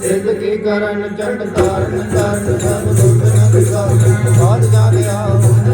ਸਿੱਧ ਕੀ ਕਰਨ ਚੰਡ ਤਾਰਨ ਤਾਰਨ ਸਭ ਦੁਖ ਨ ਦਿਖਾ ਬਾਦ ਜਾ ਗਿਆ ਹੁਣ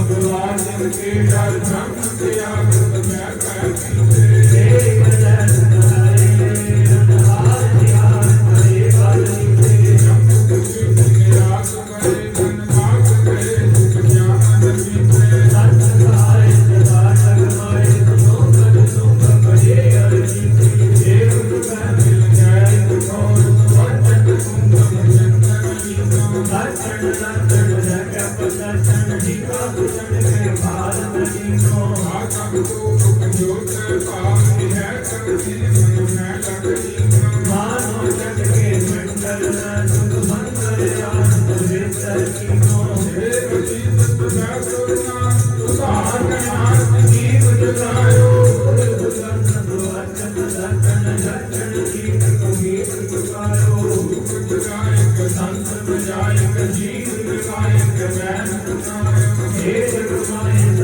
भगवान के डर धन के ਸੰਤ ਬਜਾਇਕ ਜੀਵ ਬਜਾਇਕ ਬੈਨ ਇਹ ਜਗਤ ਮਾਇਆ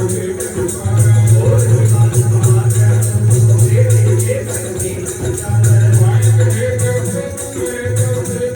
comigo, comigo.